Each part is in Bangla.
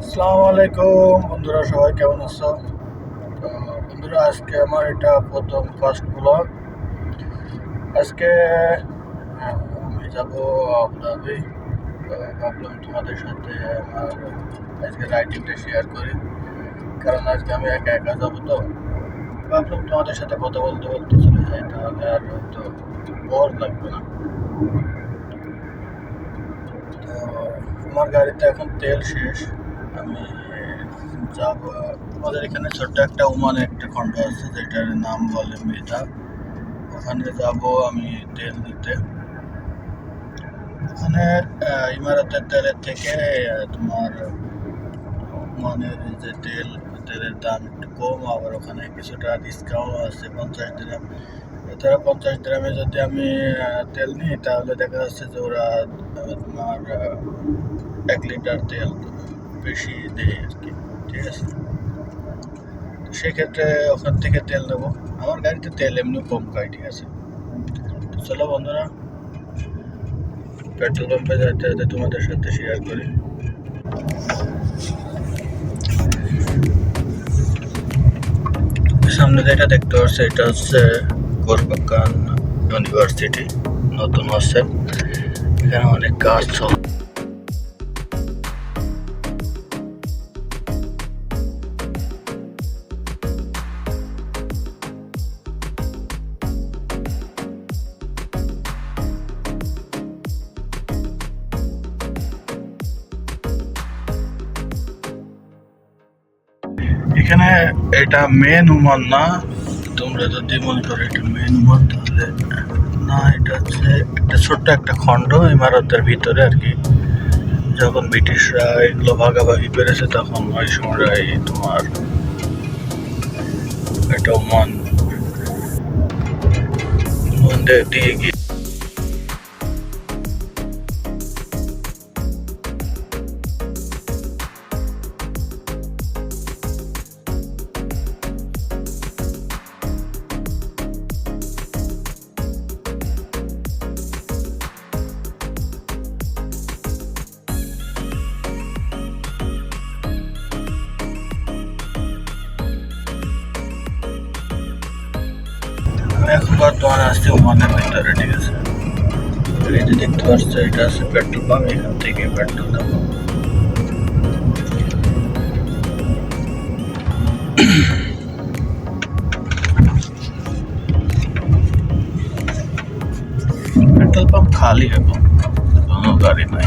আসসালামু আলাইকুম, বন্ধুরা সবাই কেমন আছো? তো বন্ধুরা, আজকে আমার এটা প্রথম ফার্স্ট ব্লগ আজকে আমি যাব আবুধাবি ভাবলাম তোমাদের সাথে আমার আজকে রাইডিংটা শেয়ার করি। কারণ আজকে আমি একা একা যাব তো। ভাবলাম তোমাদের সাথে কথা বলতে বলতে চলে যাই তাহলে আর হয়তো বোর লাগবে না। তো আমার গাড়িতে এখন তেল শেষ। আমি যাব। আমাদের এখানে ছোট্ট একটা উমানে একটা খণ্ড আছে, যেটার নাম বলে মৃধা ওখানে যাব আমি তেল নিতে ওখানে ইমারতের তেলের থেকে তোমার উমানের যে তেল, তেলের দাম একটু কম, আবার ওখানে কিছুটা ডিসকাউন্ট আছে, পঞ্চাশ দিরাম এছাড়া পঞ্চাশ গ্রামে যদি আমি তেল নিই, তাহলে দেখা যাচ্ছে যে ওরা তোমার এক লিটার তেল। বেশি দেয় আর কি, ঠিক আছে? তো সেক্ষেত্রে ওখান থেকে তেল নেব। আমার গাড়িতে তেল এমনি কম খাই ঠিক আছে? তো চলো বন্ধুরা, পেট্রোল পাম্পে যাইতে যাতে তোমাদের সাথে শেয়ার করি। সামনে যেটা দেখতে পাচ্ছি এটা হচ্ছে গোরবাগান ইউনিভার্সিটি, নতুন হচ্ছে এখানে অনেক কাজ চল এখানে এটা মেন উমান না। তোমরা যদি মনে করো এটা মেন উমান তাহলে না, এটা হচ্ছে একটা ছোট্ট একটা খণ্ড ইমারতের ভিতরে আর কি। যখন ব্রিটিশরা এগুলো ভাগাভাগি করেছে, তখন ওই সময় তোমার এটা ওদের দিয়ে গিয়ে আমি এখন বর্তমানে আসছি ওমানের ভিতরে ঠিক আছে এই যে দেখতে পাচ্ছ এটা আছে পেট্রোল পাম্প এখান থেকে পেট্রোল নেব পেট্রোল পাম্প খালি এখন কোনো গাড়ি নাই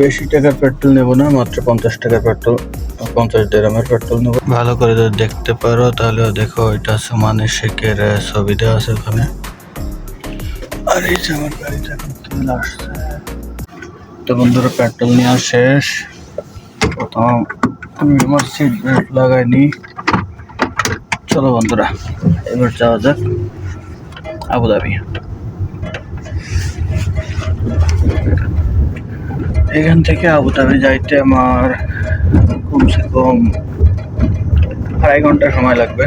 বেশি টাকার পেট্রোল নেব না, মাত্র পঞ্চাশ টাকার পেট্রোল, পঞ্চাশ দেড়ামের পেট্রোল নেব। ভালো করে যদি দেখতে পারো, তাহলে দেখো এটা সমানে শেখের ছবি দেওয়া আছে ওখানে। আর এই যে আমার গাড়িটা আসছে। তো বন্ধুরা, পেট্রোল নেওয়া শেষ। প্রথম আমি আমার সিট বেল্ট লাগাইনি চলো বন্ধুরা, এবার যাওয়া যাক আবুধাবি। এখান থেকে আবুধাবি যাইতে আমার কমসে কম আড়াই ঘণ্টা সময় লাগবে।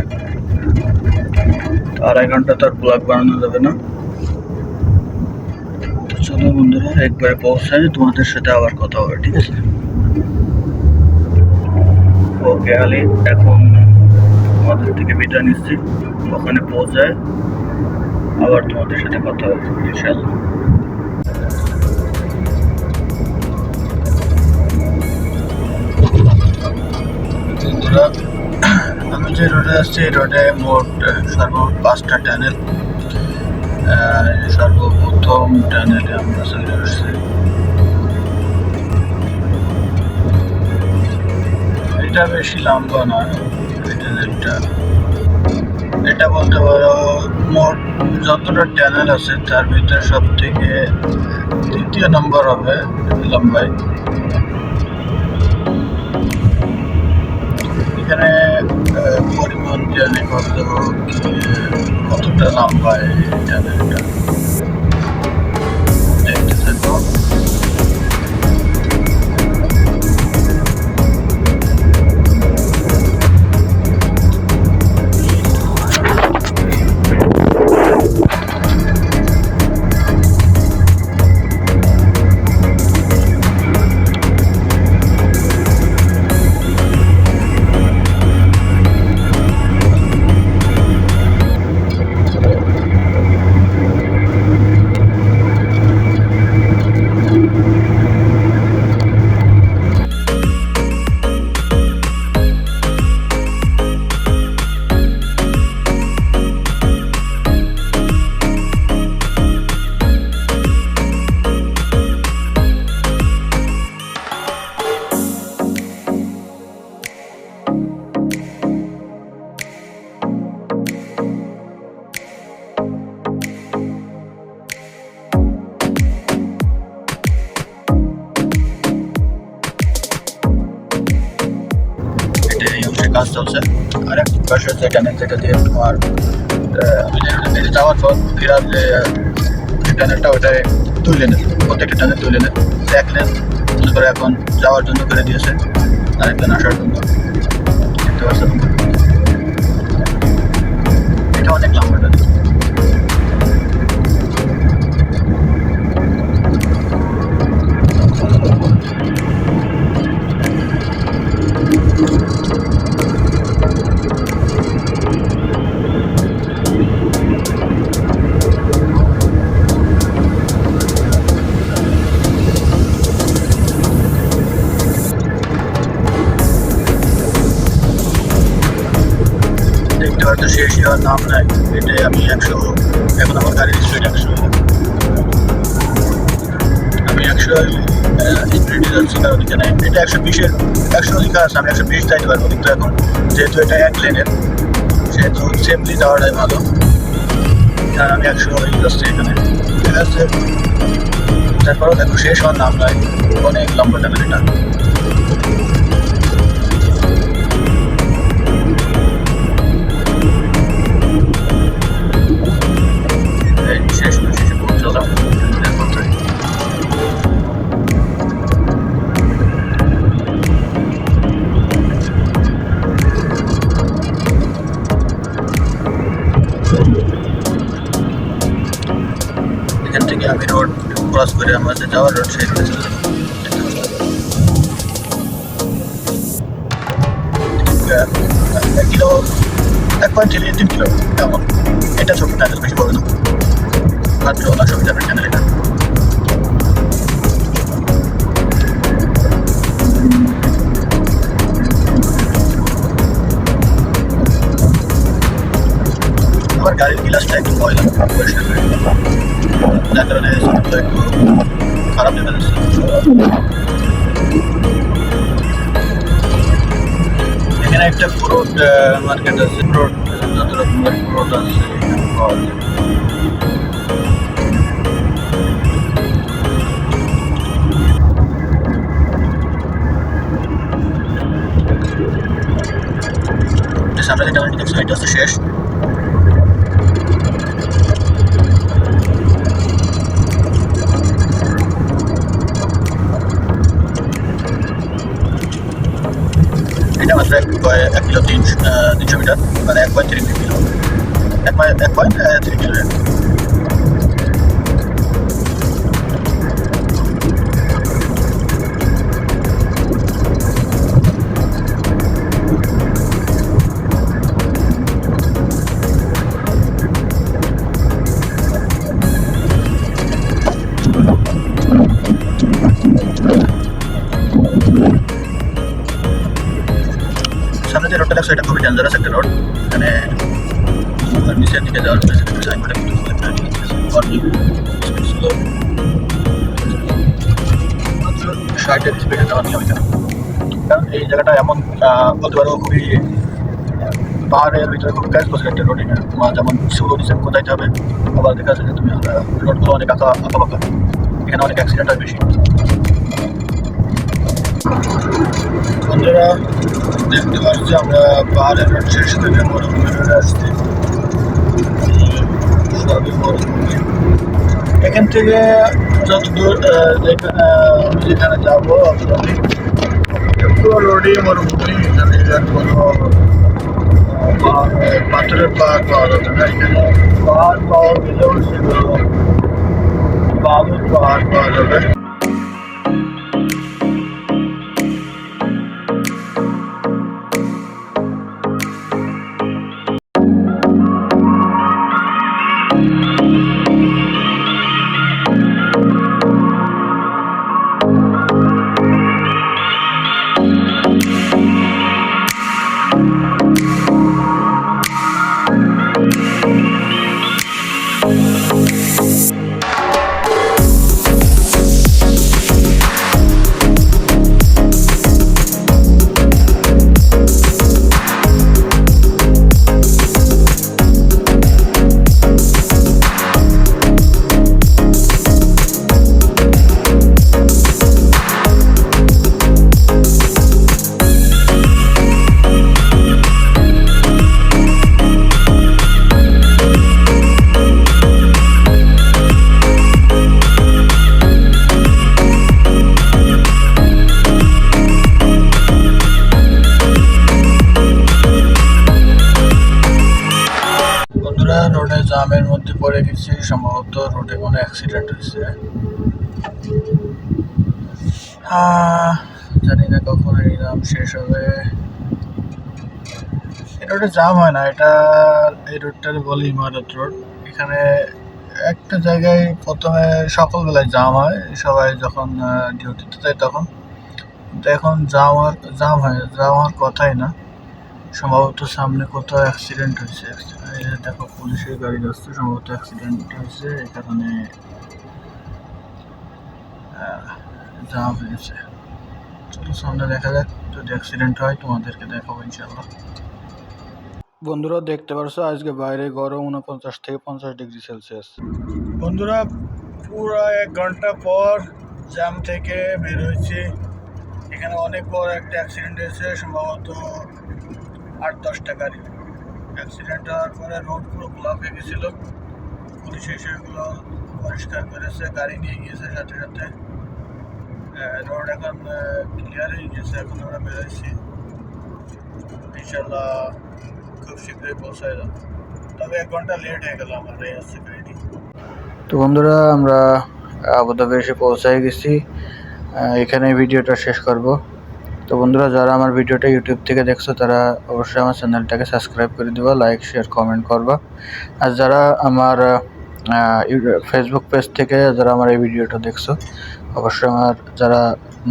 আড়াই ঘণ্টা তো আর ব্লগ বানানো যাবে না। তো চলো বন্ধুরা, একবারে পৌঁছায় তোমাদের সাথে আবার কথা হবে, ঠিক আছে? ওকে আলি, এখন তোমাদের থেকে বিদায় নিচ্ছি। ওখানে পৌঁছায় আবার তোমাদের সাথে কথা হবে ইনশাল্লাহ বন্ধুরা, আমি যে রোডে আসছি, এই রোডে মোট সর্বমোট পাঁচটা টানেল সর্বপ্রথম টানেলে আমরা চলে আসছি। এটা বেশি লম্বা না, এই টানেলটা এটা বলতে পারো, মোট যতটা টানেল আছে, তার ভিতরে সব থেকে তৃতীয় নম্বর হবে লম্বায় এখানে পরিমাণ জানি কতটা লম্বা এই চ্যানেলটা কাজ চলছে আর এক হচ্ছে যেখানে যেটা দিয়ে তোমার যে যাওয়ার পর ফেরার যে টানেলটা ওটাই তুলে নেয় প্রত্যেকটা টানে তুলে নেয় এক লেন মনে করে এখন যাওয়ার জন্য করে দিয়েছে আরেকজন আসার জন্য দেখতে পাচ্ছেন এটা অনেক লম্বা পাচ্ছ শেষ হওয়ার নাম নাই। এটাই আমি একশো, এখন আমার গাড়ির স্পিড একশো। আমি একশো স্পিডে যাচ্ছি, কারণ এখানে এটা একশো বিশের, একশো লেখা আছে, আমি একশো বিশ যাইতে পারব কিন্তু এখন। যেহেতু এটা এক লেনের সেহেতু সেফলি যাওয়াটাই ভালো। কারণ আমি একশো যাচ্ছি এখানে। ঠিক আছে? তারপরেও দেখো, শেষ হওয়ার নাম নয় অনেক লম্বা টানেল এটা। রোড ক্রস করে আমরা যে যাওয়ার রোড সেই রোডে এক কিলো, এক পয়েন্ট তিন কিলো এটা ছোট টানেল বেশি বড় না। মাত্র অসুবিধা চ্যানেল এটা। আমার গাড়ির গ্লাসটা একটু ময়লা পরিষ্কার করে। যার কারণে সাউন্ডটা একটু খারাপ দেখা যাচ্ছে। এখানে একটা ফ্রুট মার্কেট আছে। ফ্রুট যত রকমের ফ্রুট আছে পাওয়া সামনে যে টানেলটা দেখছ এটা হচ্ছে শেষ মাত্র এক কিলো তিন তিনশো মিটার মানে এক পয়েন্ট তিরিশ কিলো। এক পয়েন্ট এক পয়েন্ট তিরিশ কিলো। যে এটা খুবই ডেঞ্জারাস একটা রোড এখানে নিচের দিকে যাওয়ার জন্য সেখানে সাইনবোর্ডে ষাটের এই জায়গাটা এমন বলতে খুবই পাহাড়ের ভিতরে খুবই কাজ বসে একটা রোড তোমার যেমন স্লো দিচ্ছে কোথায় হবে আবার দেখা যাচ্ছে তুমি রোডগুলো অনেক আঁকা আঁকা বাঁকা এখানে অনেক অ্যাক্সিডেন্ট হয় বেশি। বন্ধুরা, দেখতে পাচ্ছি আমরা পাহাড়ের রোড শেষ থেকে মরুভূমি রোডে আসছি। সবই মরুভূমি এখান থেকে যত দূর যেখানে যেখানে যাব আপনাদের পুরো রোডই মরুভূমি এখানে কোনো পাথরের পাহাড় পাওয়া যাবে না। এখানে পাহাড় পাওয়া গেলেও সেগুলো বালুর পাহাড় পাওয়া যাবে। অ্যাক্সিডেন্ট জানি না কখন এই নাম শেষ হবে। এই রোডে জাম হয় না, এটা এই রোডটার বলে ইমারত রোড এখানে একটা জায়গায় প্রথমে সকালবেলায় জাম হয়, সবাই যখন ডিউটিতে যায় তখন। কিন্তু এখন জাম হওয়ার জাম হয় জাম হওয়ার কথাই না। সম্ভবত সামনে কোথাও অ্যাক্সিডেন্ট হয়েছে। দেখো, পুলিশের গাড়ি যাচ্ছে সম্ভবত অ্যাক্সিডেন্ট হয়েছে, এই কারণে জাম হয়েছে। চলো সামনে দেখা যাক যদি অ্যাক্সিডেন্ট হয় তোমাদেরকে দেখাবো ইনশাল্লাহ বন্ধুরা দেখতে পারছ আজকে বাইরে গরম উনপঞ্চাশ থেকে পঞ্চাশ ডিগ্রি সেলসিয়াস। বন্ধুরা পুরো এক ঘণ্টা পর জ্যাম থেকে বের হয়েছি। এখানে অনেক বড় একটা অ্যাক্সিডেন্ট হয়েছে সম্ভবত আট দশটা গাড়ি অ্যাক্সিডেন্ট হওয়ার পরে রোড পুরো ব্লক হয়ে গেছিল। পুলিশ এসে এগুলো পরিষ্কার করেছে গাড়ি নিয়ে গিয়েছে সাথে সাথে। রোড এখন ক্লিয়ার হয়ে গেছে, এখন আমরা বেরোচ্ছি ইনশাল্লাহ খুব শীঘ্রই পৌঁছায় যাব। তবে এক ঘণ্টা লেট হয়ে গেল আমার এই গাড়িটি তো বন্ধুরা, আমরা আবুধাবি এসে পৌঁছায় গেছি। এখানে ভিডিওটা শেষ করব। তো বন্ধুরা, যারা আমার ভিডিওটা ইউটিউব থেকে দেখছ, তারা অবশ্যই আমার চ্যানেলটাকে সাবস্ক্রাইব করে দিবা লাইক শেয়ার কমেন্ট করবা। আর যারা আমার ফেসবুক পেজ থেকে, যারা আমার এই ভিডিওটা দেখছ অবশ্যই আমার যারা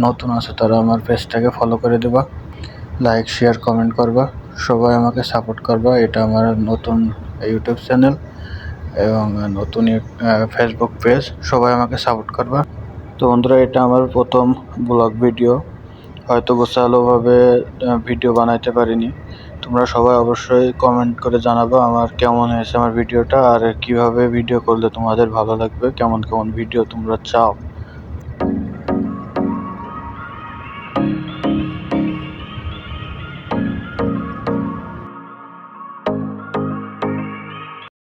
নতুন আছে, তারা আমার পেজটাকে ফলো করে দেবা লাইক শেয়ার কমেন্ট করবা। সবাই আমাকে সাপোর্ট করবা, এটা আমার নতুন ইউটিউব চ্যানেল এবং নতুন ফেসবুক পেজ সবাই আমাকে সাপোর্ট করবা। তো বন্ধুরা, এটা আমার প্রথম ব্লগ ভিডিও হয়তো গোছালোভাবে ভিডিও বানাইতে পারিনি। তোমরা সবাই অবশ্যই কমেন্ট করে জানাব আমার কেমন হয়েছে আমার ভিডিওটা আর কীভাবে ভিডিও করলে তোমাদের ভালো লাগবে, কেমন কেমন ভিডিও তোমরা চাও।